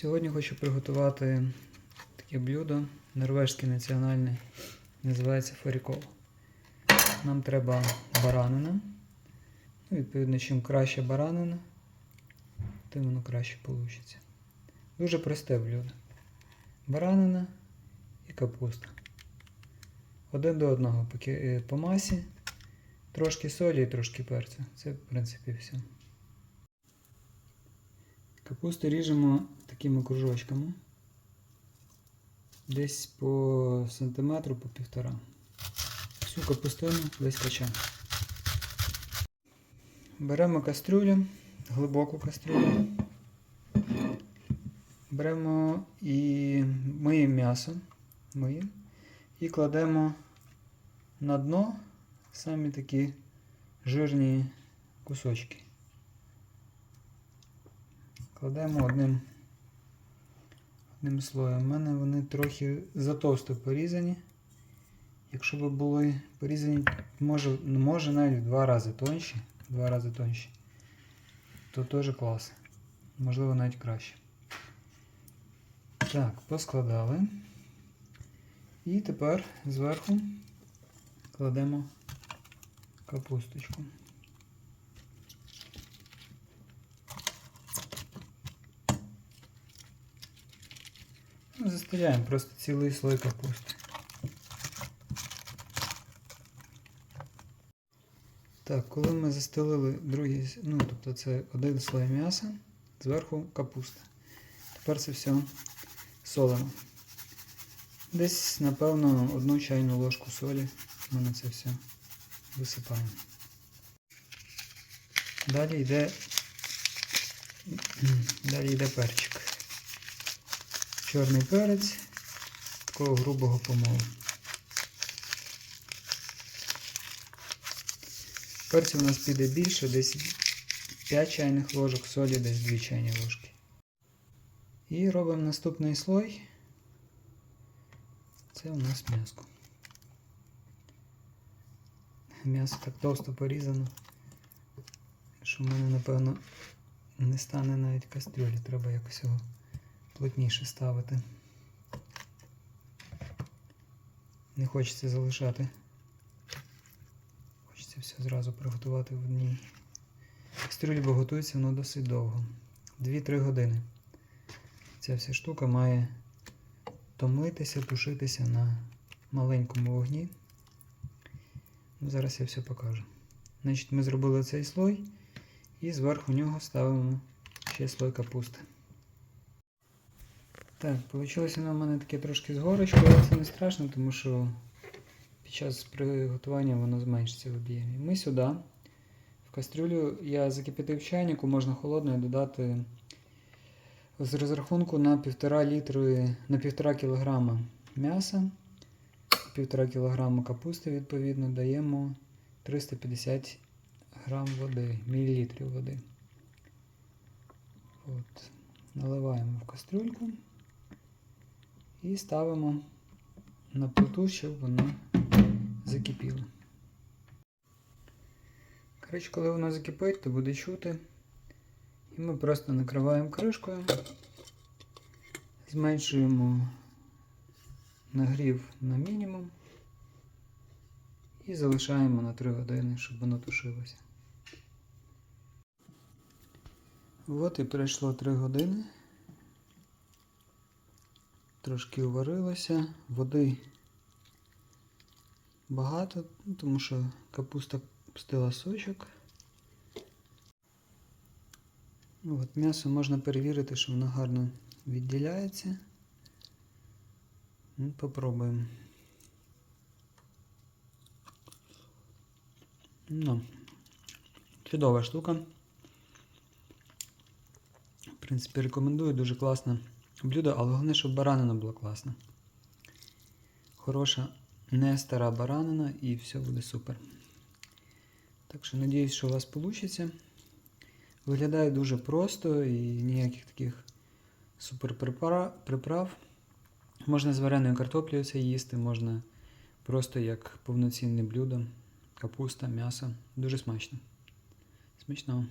Сьогодні хочу приготувати таке блюдо норвежське національне, називається фарікол. Нам треба баранина. Ну, відповідно, чим краще баранина, тим воно краще вийде. Дуже просте блюдо. Баранина і капуста. Один до одного е, по масі, трошки солі і трошки перцю. Це, в принципі, все. Капусту ріжемо такими кружочками. Десь по сантиметру, по півтора. Всю капустину весь качан. Беремо кастрюлю, глибоку кастрюлю. Беремо і миємо м'ясо. Миємо. І кладемо на дно самі такі жирні кусочки. Кладемо одним, одним слоєм. У мене вони трохи затовсто порізані. Якщо б були порізані, може, ну, може навіть в два рази тонші, два рази тонші, то теж клас. Можливо, навіть краще. Так, поскладали. І тепер зверху кладемо капусточку. Застеляємо просто цілий слой капусти. Так, коли ми застелили другий, ну, тобто це один слой м'яса, зверху капуста. Тепер це все солимо. Десь, напевно, одну чайну ложку солі ми на це все висипаємо. Далі йде, далі йде перчик. Чорний перець такого грубого помолу. Перцю у нас піде більше, десь 5 чайних ложок, солі десь 2 чайні ложки. І робимо наступний слой. Це у нас м'яско. М'ясо так товсто порізано, що в мене, напевно, не стане навіть кастрюлі. Треба якось його плотніше ставити. Не хочеться залишати. Хочеться все зразу приготувати в одній. Кастрюлі, бо готується воно досить довго. 2-3 години. Ця вся штука має томитися, тушитися на маленькому вогні. Ну, Зараз я все покажу. Значить, ми зробили цей слой і зверху нього ставимо ще слой капусти. Так, вийшло воно в мене таке трошки з горочкою, але це не страшно, тому що під час приготування воно зменшиться в об'ємі. Ми сюди, в кастрюлю, я закипятив чайнику, можна холодною додати з розрахунку на 1,5 літри, на 1,5 кг м'яса, 1,5 кг капусти, відповідно, даємо 350 грам води, мілілітрів води. От. Наливаємо в кастрюльку і ставимо на плиту, щоб воно закипіло. Коротше, коли воно закипить, то буде чути. І ми просто накриваємо кришкою, зменшуємо нагрів на мінімум і залишаємо на 3 години, щоб воно тушилося. От і пройшло 3 години. Трошки уварилося, води багато, ну, тому що капуста пустила сочок. Ну, От М'ясо можна перевірити, що воно гарно відділяється. Ну, Попробуємо. Ну, чудова штука. В принципі, рекомендую, дуже класне блюдо, але головне, щоб баранина була класна. Хороша, не стара баранина і все буде супер. Так що надіюсь, що у вас вийде. Виглядає дуже просто і ніяких таких суперприправ. приправ. Можна з вареною картоплею це їсти, можна просто як повноцінне блюдо, капуста, м'ясо. Дуже смачно. Смачного.